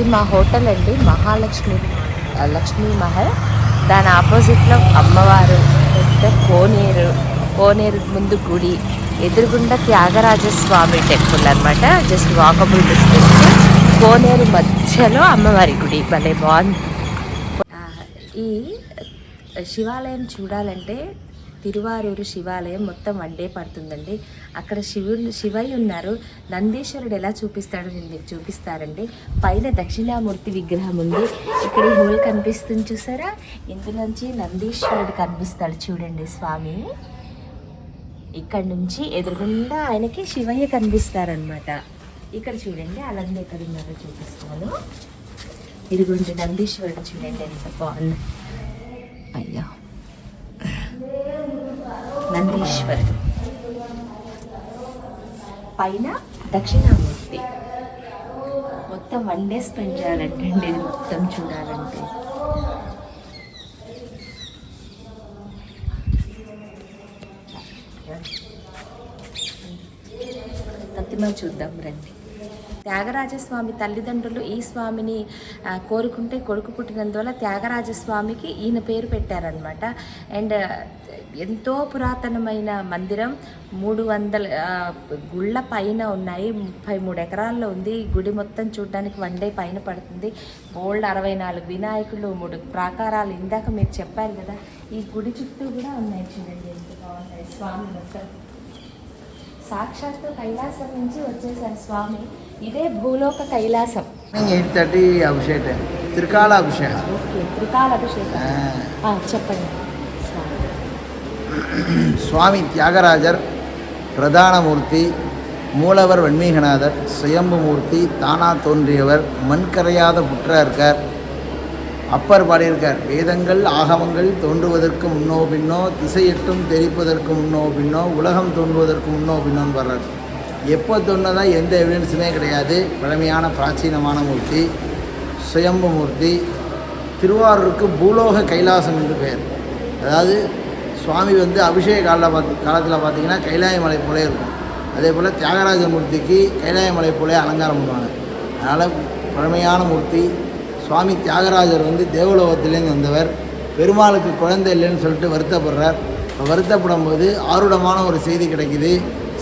ఇది మా హోటల్ అండి మహాలక్ష్మి లక్ష్మీ మహల్. దాని ఆపోజిట్లో అమ్మవారు పెద్ద కోనేరు కోనేరు ముందు గుడి ఎదురుగుండా త్యాగరాజ స్వామి టెంపుల్ అనమాట జస్ట్ వాకబుల్ డిస్టెన్స్. కోనేరు మధ్యలో అమ్మవారి గుడి. భలే బాగుంది. ఈ శివాలయం చూడాలంటే తిరువారూరు శివాలయం మొత్తం వన్ డే పడుతుందండి. అక్కడ శివుడు శివయ్య ఉన్నారు. నందీశ్వరుడు ఎలా చూపిస్తాడో నేను మీకు చూపిస్తారండి పైన దక్షిణామూర్తి విగ్రహం ఉంది. ఇక్కడ హోల్ కనిపిస్తుంది చూసారా? ఇందులోంచి నందీశ్వరుడు కనిపిస్తాడు చూడండి స్వామి. ఇక్కడ నుంచి ఎదురుగుండా ఆయనకి శివయ్య కనిపిస్తారనమాట ఇక్కడ చూడండి అలాగే ఎక్కడ ఉన్నారో చూపిస్తాను. ఇదిగోండి నందీశ్వరుడు చూడండి ఎంత బాగుంది. అయ్యా. నందీశ్వరుడు. పైన దక్షిణామూర్తి. మొత్తం వన్ డే స్పెండ్ చేయాలంటే ఇది మొత్తం చూడాలంటే. ప్రతిమ చూద్దాం రండి. త్యాగరాజస్వామి తల్లిదండ్రులు ఈ స్వామిని కోరుకుంటే కొడుకు పుట్టినందువల్ల త్యాగరాజస్వామికి ఈయన పేరు పెట్టారనమాట అండ్ ఎంతో పురాతనమైన మందిరం మూడు వందల గుళ్ళ పైన ఉన్నాయి. ముప్పై మూడు ఎకరాల్లో ఉంది. ఈ గుడి మొత్తం చూడడానికి వన్ డే పైన పడుతుంది. బోల్డ్ అరవై నాలుగు వినాయకులు మూడు ప్రాకారాలు ఇందాక మీరు చెప్పారు కదా ఈ గుడి చుట్టూ కూడా ఉన్నాయి చూడండి ఎంత బాగున్నాయి స్వామి మొత్తం సాక్షాత్తు కైలాసం నుంచి వచ్చేసారు స్వామి ఇదే భూలోక కైలాసం ఎయిట్ థర్టీ అభిషేక్ త్రికాల అభిషేక ఓకే త్రికాల అభిషేకం ఆ, చెప్పండి స్వామి சுவாமி தியாகராஜர் பிரதானமூர்த்தி மூலவர் வன்மீகநாதர் சுயம்புமூர்த்தி தானா தோன்றியவர் மண்கரையாத புற்றா இருக்கார் அப்பர் பாடியிருக்கார். வேதங்கள் ஆகமங்கள் தோன்றுவதற்கு முன்னோ பின்னோ திசையெட்டும் தெரிப்பதற்கு முன்னோ பின்னோ உலகம் தோன்றுவதற்கு முன்னோ பின்னோன்னு வர்றார் எப்போ தோணுதா எந்த எவிடன்ஸுமே கிடையாது. பழமையான பிராச்சீனமான மூர்த்தி சுயம்பு மூர்த்தி திருவாரூருக்கு பூலோக கைலாசம் என்று பெயர். அதாவது சுவாமி வந்து அபிஷேக காலில் பார்த்து காலத்தில் பார்த்தீங்கன்னா கைலாயமலை போலே இருக்கும். அதே போல் தியாகராஜ மூர்த்திக்கு கைலாயமலை போலே அலங்காரம் பண்ணுவாங்க. அதனால் பழமையான மூர்த்தி சுவாமி தியாகராஜர் வந்து தேவலோகத்திலேருந்து வந்தவர். பெருமாளுக்கு குழந்தை இல்லைன்னு சொல்லிட்டு வருத்தப்படுறார். இப்போ வருத்தப்படும் போது ஆருடமான ஒரு செய்தி கிடைக்குது.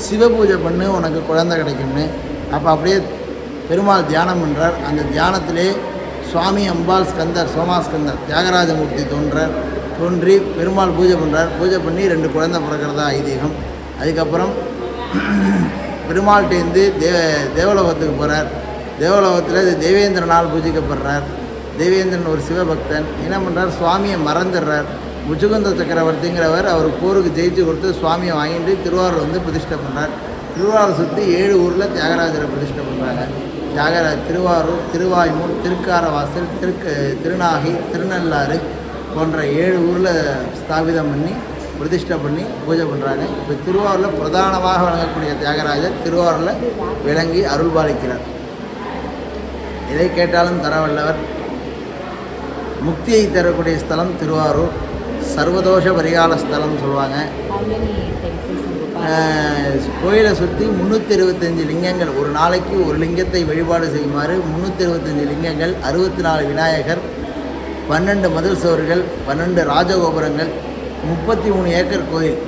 சிவபூஜை பண்ணு உனக்கு குழந்தை கிடைக்கும்னு. அப்போ அப்படியே பெருமாள் தியானம் பண்ணுறார் அந்த தியானத்திலே சுவாமி அம்பாள் ஸ்கந்தர் சோமாஸ்கந்தர் தியாகராஜமூர்த்தி தோன்றார். தோன்றி பெருமாள் பூஜை பண்ணுறார் பூஜை பண்ணி ரெண்டு குழந்தை பிறக்கிறதா ஐதீகம். அதுக்கப்புறம் பெருமாள்கிட்டேருந்து தே தேவலோகத்துக்கு போகிறார் தேவலோகத்தில் இது தேவேந்திரனால் பூஜிக்கப்படுறார். தேவேந்திரன் ஒரு சிவபக்தன். என்ன பண்ணுறார் சுவாமியை மறந்துடுறார். முச்சுகுந்த சக்கரவர்த்திங்கிறவர் அவர் போருக்கு ஜெயிச்சு கொடுத்து சுவாமியை வாங்கிட்டு திருவாரூர் வந்து பிரதிஷ்டை பண்ணுறார் திருவாரூர் சுற்றி ஏழு ஊரில் தியாகராஜரை பிரதிஷ்டை பண்ணுறாங்க தியாகராஜ் திருவாரூர் திருவாய்மூர் திருக்காரவாசல் திருக்கு திருநாகை திருநள்ளாறு போன்ற ஏழு ஊரில் ஸ்தாபிதம் பண்ணி பிரதிஷ்டை பண்ணி பூஜை பண்ணுறாங்க இப்போ திருவாரூரில் பிரதானமாக வழங்கக்கூடிய தியாகராஜர் திருவாரூரில் விளங்கி அருள்பாலிக்கிறார். எதை கேட்டாலும் தரவல்லவர். முக்தியை தரக்கூடிய ஸ்தலம் திருவாரூர். சர்வதோஷ பரிகால ஸ்தலம் சொல்லுவாங்க. கோயிலை சுற்றி முந்நூற்றி இருபத்தஞ்சி லிங்கங்கள். ஒரு நாளைக்கு ஒரு லிங்கத்தை வழிபாடு செய்யுமாறு முந்நூற்றி இருபத்தஞ்சி லிங்கங்கள் அறுபத்தி நாலு விநாயகர் பன்னெண்டு மதில் சுவர்கள் பன்னெண்டு ராஜகோபுரங்கள் முப்பத்தி மூணு ஏக்கர் கோயில்.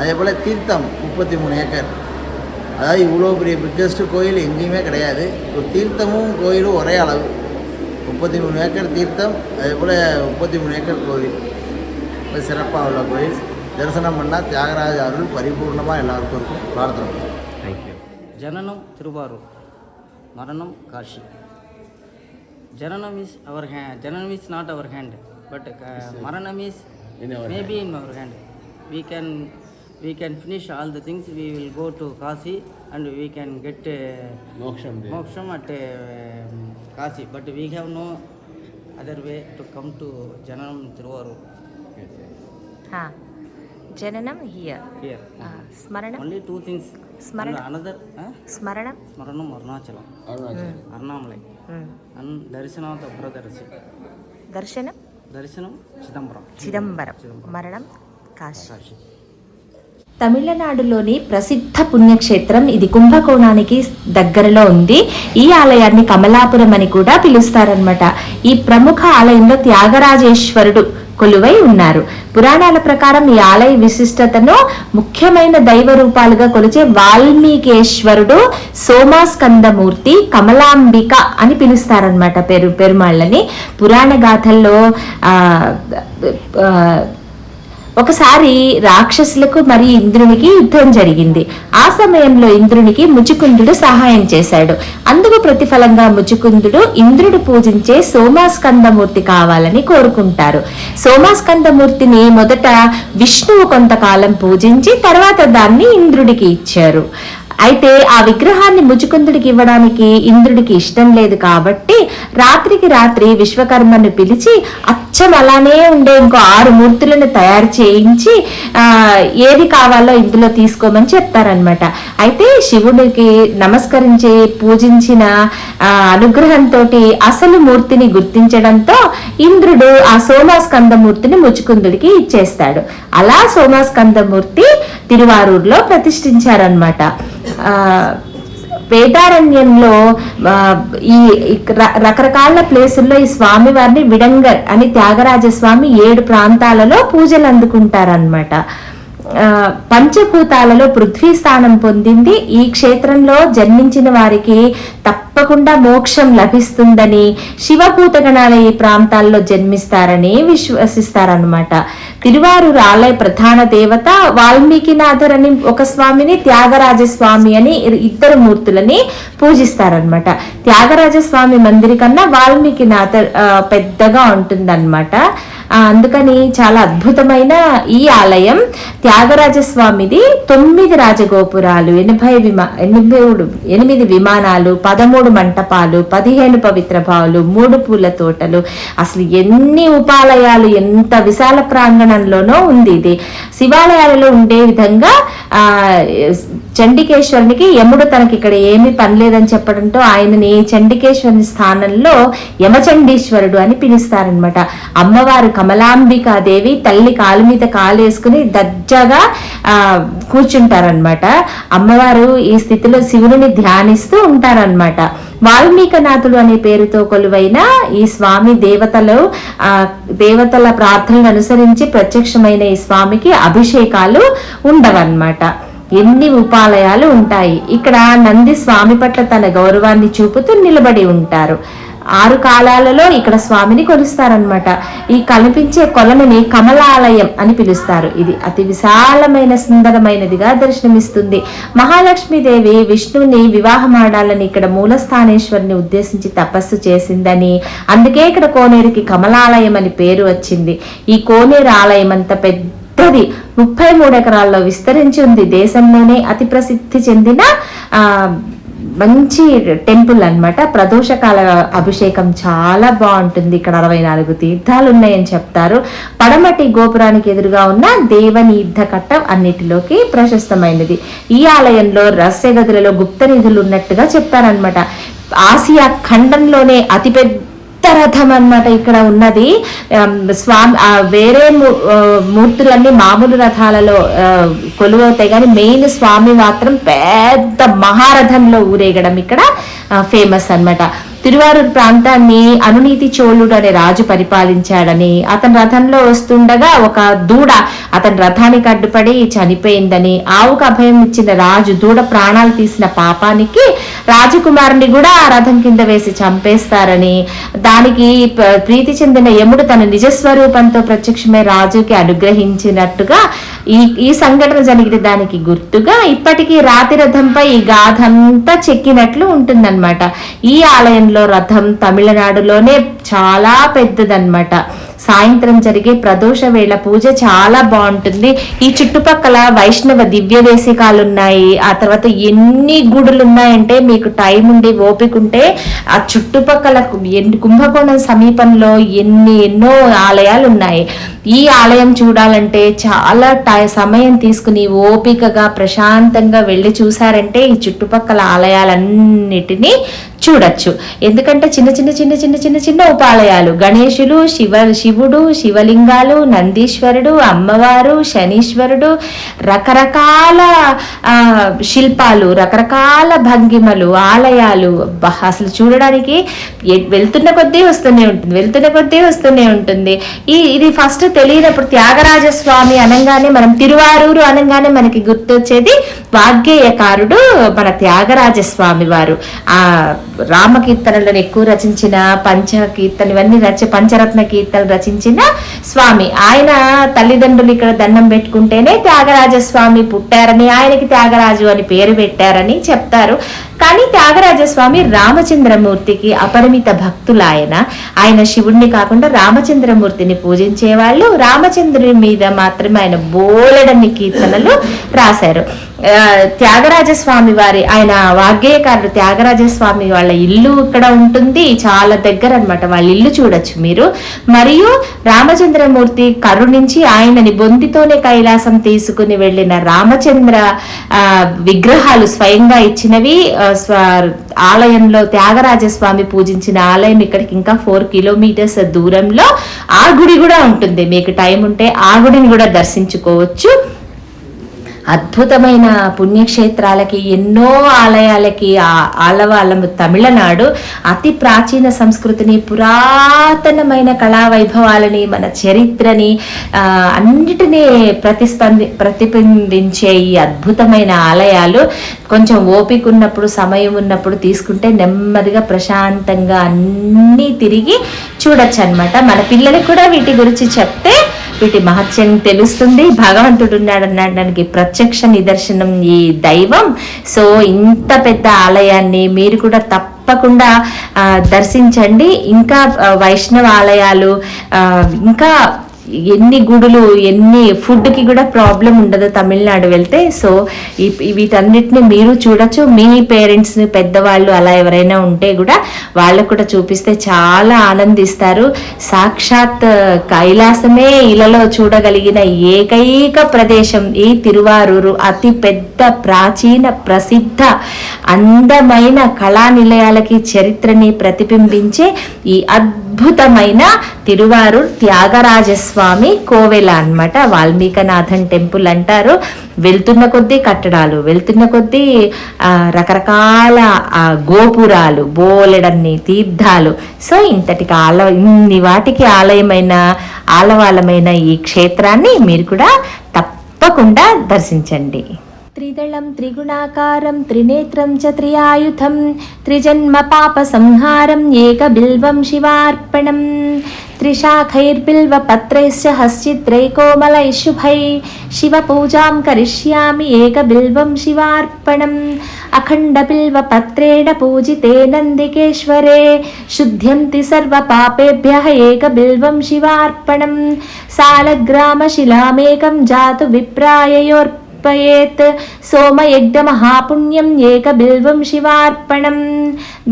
அதே போல் தீர்த்தம் முப்பத்தி மூணு ஏக்கர். அதாவது இவ்வளோ பெரிய பிக்கஸ்ட்டு கோயில் எங்கேயுமே கிடையாது. ஒரு தீர்த்தமும் கோயிலும் ஒரே அளவு. முப்பத்தி மூணு ஏக்கர் தீர்த்தம் அதே போல் முப்பத்தி மூணு ஏக்கர் கோவில். இப்போ சிறப்பாக உள்ள கோயில். தரிசனம் பண்ணால் தியாகராஜ அருள் பரிபூர்ணமாக எல்லாருக்கும் இருக்கும். பிரார்த்தனை தேங்க்யூ ஜனனம் திருவாரூர் மரணம் காஷி ஜனனம் இஸ் அவர் ஹே ஜனனம் is not our hand but மரணம் is maybe in our hand we can but మరణం is maybe in our hand we can we can finish all the things we will go to Kashi and we can get మోక్షం there. మోక్షం at Kashi but we have no other way to come to జననం తిరువారు హా. జననం here here స్మరణం only two things స్మరణ another స్మరణం స్మరణం Arunachalam Arunachal Arunamalai hmm. And దర్శనాథ ఉగ్రదర్శి దర్శనం దర్శనం చిదంబరం చిదంబరం చిదంబరం. మరణం కాశీ కాశీ తమిళనాడులోని ప్రసిద్ధ పుణ్యక్షేత్రం ఇది కుంభకోణానికి దగ్గరలో ఉంది. ఈ ఆలయాన్ని కమలాపురం అని కూడా పిలుస్తారనమాట ఈ ప్రముఖ ఆలయంలో త్యాగరాజేశ్వరుడు కొలువై ఉన్నారు. పురాణాల ప్రకారం ఈ ఆలయ విశిష్టతను ముఖ్యమైన దైవ రూపాలుగా కొలిచే వాల్మీకేశ్వరుడు సోమాస్కందమూర్తి కమలాంబిక అని పిలుస్తారనమాట పెరు పెరుమాళ్ళని. పురాణ గాథల్లో ఆ, ఒకసారి రాక్షసులకు మరి ఇంద్రునికి యుద్ధం జరిగింది. ఆ సమయంలో ఇంద్రునికి ముచుకుందుడు సహాయం చేశాడు. అందుకు ప్రతిఫలంగా ముచుకుందుడు ఇంద్రుడు పూజించే సోమాస్కందమూర్తి కావాలని కోరుకుంటారు. సోమాస్కందమూర్తిని మొదట విష్ణువు కొంతకాలం పూజించి తర్వాత దాన్ని ఇంద్రుడికి ఇచ్చారు. అయితే ఆ విగ్రహాన్ని ముచుకుందుడికి ఇవ్వడానికి ఇంద్రుడికి ఇష్టం లేదు కాబట్టి రాత్రికి రాత్రి విశ్వకర్మను పిలిచి అచ్చం అలానే ఉండే ఇంకో ఆరు మూర్తులను తయారు చేయించి ఏది కావాలో ఇందులో తీసుకోమని చెప్తారనమాట అయితే శివుడికి నమస్కరించి పూజించిన అనుగ్రహంతో అసలు మూర్తిని గుర్తించడంతో ఇంద్రుడు ఆ సోమాస్కందమూర్తిని ముచుకుందుడికి ఇచ్చేస్తాడు. అలా సోమాస్కందమూర్తి తిరువారూరులో ప్రతిష్ఠించారనమాట వేదారణ్యంలో ఆ, ఈ ర- రకరకాల ప్లేసుల్లో ఈ స్వామివారిని విడంగర్ అని త్యాగరాజ స్వామి ఏడు ప్రాంతాలలో పూజలు అందుకుంటారనమాట పంచభూతాలలో పృథ్వీ స్థానం పొందింది. ఈ క్షేత్రంలో జన్మించిన వారికి తప్పకుండా మోక్షం లభిస్తుందని శివభూతగణాల ఈ ప్రాంతాల్లో జన్మిస్తారని విశ్వసిస్తారనమాట తిరువారూరు ఆలయ ప్రధాన దేవత వాల్మీకినాథర్ అని ఒక స్వామిని త్యాగరాజ స్వామి అని ఇద్దరు మూర్తులని పూజిస్తారనమాట త్యాగరాజ స్వామి మందిరి కన్నా వాల్మీకినాథర్ ఆ, పెద్దగా ఉంటుందన్నమాట. అందుకని చాలా అద్భుతమైన ఈ ఆలయం త్యాగరాజస్వామిది తొమ్మిది రాజగోపురాలు ఎనభై విమా ఎనభై ఎనిమిది విమానాలు పదమూడు మంటపాలు పదిహేను పవిత్ర భావులు మూడు పూల తోటలు. అసలు ఎన్ని ఉపాలయాలు ఎంత విశాల ప్రాంగణంలోనో ఉంది ఇది. శివాలయాలలో ఉండే విధంగా చండికేశ్వరునికి యముడు తనకి ఇక్కడ ఏమీ పని లేదని చెప్పడంతో ఆయనని చండికేశ్వరుని స్థానంలో యమచండీశ్వరుడు అని పిలుస్తారనమాట అమ్మవారు కమలాంబికాదేవి తల్లి కాలు మీద కాలు వేసుకుని దర్జాగా కూర్చుంటారనమాట అమ్మవారు ఈ స్థితిలో శివుని ధ్యానిస్తూ ఉంటారనమాట వాల్మీకనాథుడు అనే పేరుతో కొలువైన ఈ స్వామి దేవతలు ఆ దేవతల ప్రార్థనలు అనుసరించి ప్రత్యక్షమైన ఈ స్వామికి అభిషేకాలు ఉండవన్నమాట. ఎన్ని ఉపాలయాలు ఉంటాయి. ఇక్కడ నంది స్వామి పట్ల తన గౌరవాన్ని చూపుతూ నిలబడి ఉంటారు. ఆరు కాలాలలో ఇక్కడ స్వామిని కొలుస్తారనమాట ఈ కనిపించే కొలనుని కమలాలయం అని పిలుస్తారు. ఇది అతి విశాలమైన సుందరమైనదిగా దర్శనమిస్తుంది. మహాలక్ష్మీదేవి విష్ణువుని వివాహమాడాలని ఇక్కడ మూలస్థానేశ్వరిని ఉద్దేశించి తపస్సు చేసిందని అందుకే ఇక్కడ కోనేరుకి కమలాలయం అని పేరు వచ్చింది. ఈ కోనేరు ఆలయం అంత పెద్ద పెద్దది ముప్పై మూడు ఎకరాల్లో విస్తరించి ఉంది. దేశంలోనే అతి ప్రసిద్ధి చెందిన మంచి టెంపుల్ అన్నమాట. ప్రదోషకాల అభిషేకం చాలా బాగుంటుంది. ఇక్కడ అరవై నాలుగు తీర్థాలు ఉన్నాయని చెప్తారు. పడమటి గోపురానికి ఎదురుగా ఉన్న దేవనీర్థ కట్టం అన్నిటిలోకి ప్రశస్తమైనది. ఈ ఆలయంలో రహస్య గదులలో గుప్త నిధులు ఉన్నట్టుగా చెప్తారనమాట ఆసియా ఖండంలోనే అతిపెద్ద పెద్ద రథం అన్నమాట ఇక్కడ ఉన్నది. స్వామి ఆ వేరే మూర్తులన్నీ మామూలు రథాలలో కొలువవుతాయి. కానీ మెయిన్ స్వామి మాత్రం పెద్ద మహారథంలో ఊరేగడం ఇక్కడ ఫేమస్ అన్నమాట. తిరువారూరు ప్రాంతాన్ని అనునీతి చోళుడు అనే రాజు పరిపాలించాడని అతని రథంలో వస్తుండగా ఒక దూడ అతని రథానికి అడ్డుపడి చనిపోయిందని ఆవుకు అభయం ఇచ్చిన రాజు దూడ ప్రాణాలు తీసిన పాపానికి రాజకుమారుని కూడా ఆ రథం కింద వేసి చంపేస్తారని దానికి ప్రీతి చెందిన యముడు తన నిజస్వరూపంతో ప్రత్యక్షమై రాజుకి అనుగ్రహించినట్టుగా ఈ ఈ సంఘటన జరిగిన దానికి గుర్తుగా ఇప్పటికీ రాతి రథంపై ఈ గాథ అంతా చెక్కినట్లు ఉంటుందన్నమాట. ఈ ఆలయంలో రథం తమిళనాడులోనే చాలా పెద్దదన్నమాట. సాయంత్రం జరిగే ప్రదోష వేళ పూజ చాలా బాగుంటుంది. ఈ చుట్టుపక్కల వైష్ణవ దివ్య దేశికాలు ఉన్నాయి ఆ తర్వాత ఎన్ని గుడులు ఉన్నాయంటే మీకు టైం ఉండి ఓపిక ఉంటే ఆ చుట్టుపక్కల ఎన్ని కుంభకోణం సమీపంలో ఎన్ని ఎన్నో ఆలయాలు ఉన్నాయి ఈ ఆలయం చూడాలంటే చాలా టై సమయం తీసుకుని ఓపికగా ప్రశాంతంగా వెళ్ళి చూసారంటే ఈ చుట్టుపక్కల ఆలయాలన్నిటినీ చూడొచ్చు. ఎందుకంటే చిన్న చిన్న చిన్న చిన్న చిన్న చిన్న ఉపాలయాలు. గణేశులు శివ శివుడు శివలింగాలు నందీశ్వరుడు అమ్మవారు శనీశ్వరుడు రకరకాల శిల్పాలు రకరకాల భంగిమలు ఆలయాలు. అసలు చూడడానికి వెళ్తున్న కొద్దీ వస్తూనే ఉంటుంది. వెళ్తున్న కొద్దీ వస్తూనే ఉంటుంది. ఈ ఇది ఫస్ట్ తెలియనప్పుడు త్యాగరాజస్వామి అనగానే మనం తిరువారూరు అనగానే మనకి గుర్తొచ్చేది వాగ్గేయకారుడు మన త్యాగరాజ స్వామి వారు ఆ రామకీర్తనలను ఎక్కువ రచించిన పంచ కీర్తన ఇవన్నీ రచ పంచరత్న కీర్తనలు రచించిన స్వామి. ఆయన తల్లిదండ్రులు ఇక్కడ దండం పెట్టుకుంటేనే త్యాగరాజ స్వామి పుట్టారని ఆయనకి త్యాగరాజు అని పేరు పెట్టారని చెప్తారు. కానీ త్యాగరాజస్వామి రామచంద్రమూర్తికి అపరిమిత భక్తులాయన. ఆయన శివుణ్ణి కాకుండా రామచంద్రమూర్తిని పూజించేవాళ్ళు రామచంద్రుని మీద మాత్రమే ఆయన బోలెడన్ని కీర్తనలు రాశారు. ఆ, వారి ఆయన వాగ్గేయకారుడు త్యాగరాజస్వామి వాళ్ళ ఇల్లు ఇక్కడ ఉంటుంది చాలా దగ్గర అన్నమాట వాళ్ళ ఇల్లు చూడొచ్చు మీరు. మరియు రామచంద్రమూర్తి కరుణించి ఆయనని బొంతితోనే కైలాసం తీసుకుని వెళ్ళిన రామచంద్ర ఆ, విగ్రహాలు స్వయంగా ఇచ్చినవి స్వ- ఆలయంలో త్యాగరాజస్వామి పూజించిన ఆలయం ఇక్కడికి ఇంకా ఫోర్ కిలోమీటర్స్ దూరంలో ఆ గుడి కూడా ఉంటుంది. మీకు టైం ఉంటే ఆ గుడిని కూడా దర్శించుకోవచ్చు. అద్భుతమైన పుణ్యక్షేత్రాలకి ఎన్నో ఆలయాలకి ఆ- తమిళనాడు అతి ప్రాచీన సంస్కృతిని పురాతనమైన కళా వైభవాలని మన చరిత్రని అన్నిటినీ ప్రతిస్పంది ప్రతిబింబించే ఈ అద్భుతమైన ఆలయాలు కొంచెం ఓపిక ఉన్నప్పుడు సమయం ఉన్నప్పుడు తీసుకుంటే నెమ్మదిగా ప్రశాంతంగా అన్నీ తిరిగి చూడొచ్చు అనమాట మన పిల్లలకు కూడా వీటి గురించి చెప్తే వీటి మహత్యం తెలుస్తుంది. భగవంతుడు ఉన్నాడనడానికి ప్రత్యక్ష నిదర్శనం ఈ దైవం. సో ఇంత పెద్ద ఆలయాన్ని మీరు కూడా తప్పకుండా దర్శించండి. ఇంకా వైష్ణవ ఆలయాలు ఇంకా ఎన్ని గుడులు ఎన్ని ఫుడ్కి కూడా ప్రాబ్లం ఉండదు తమిళనాడు వెళ్తే. సో వీటన్నిటిని మీరు చూడొచ్చు. మీ పేరెంట్స్ని పెద్దవాళ్ళు అలా ఎవరైనా ఉంటే కూడా వాళ్ళకు కూడా చూపిస్తే చాలా ఆనందిస్తారు. సాక్షాత్ కైలాసమే ఇలాలో చూడగలిగిన ఏకైక ప్రదేశం ఈ తిరువారూరు. అతి పెద్ద ప్రాచీన ప్రసిద్ధ అందమైన కళా నిలయాలకి చరిత్రని ప్రతిబింబించే ఈ అద్భుతమైన తిరువారు త్యాగరాజస్వామి కోవెల అన్నమాట. వాల్మీకనాథన్ టెంపుల్ అంటారు. వెళ్తున్న కొద్దీ కట్టడాలు వెళ్తున్న కొద్దీ రకరకాల గోపురాలు బోలెడన్ని తీర్థాలు. సో ఇంతటికి ఆల ఇన్ని వాటికి ఆలయమైన ఆలవాలమైన ఈ క్షేత్రాన్ని మీరు కూడా తప్పకుండా దర్శించండి. त्रिदलं त्रिगुणाकारं त्रिनेत्रं च त्रियायुधं त्रिजन्मपापसंहारम् एकबिल्वं शिवार्पणम् त्रिशाखैर्बिल्वपत्रैश्च हश्चित्रैकोमलैः शुभै शिवपूजां करिष्यामि एकबिल्वं शिवार्पणम् अखण्डबिल्वपत्रेण पूजिते नन्दिकेश्वरे शुद्ध्यन्ति सर्वपापेभ्यः एकबिल्वं शिवार्पणम् सालग्रामशिलामेकं जातु विप्राययोर्प विप्राययोर् अर्पयेत् सोमयज्ञमहापुण्यम् एकबिल्वं शिवार्पणम्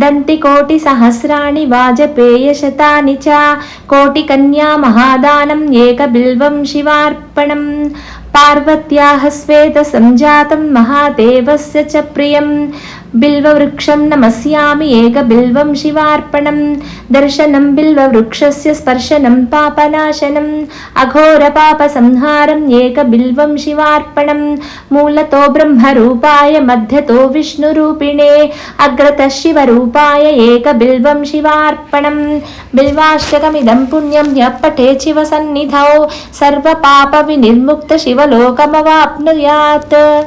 दन्तिकोटिसहस्राणि वाजपेयशतानि च कोटिकन्या महादानम् एकबिल्वं शिवार्पणम् पार्वत्याः श्वेतसञ्जातं महादेवस्य च బిల్వవృక్షం నమస్యామి ఏక బిల్వం శివార్పణం దర్శనం బిల్వవృక్షస్య స్పర్శనం పాపనాశనం అఘోర పాప సంహారం ఏక బిల్వం శివార్పణం మూలతో బ్రహ్మరూపాయ మధ్యతో విష్ణురూపిణే అగ్రత శివరూపాయ ఏక బిల్వం శివార్పణం బిల్వాష్టకమిదం పుణ్యం యప్పటే శివ సన్నిధౌ సర్వపాప వినిర్ముక్త శివలోకమవాప్నుయాత్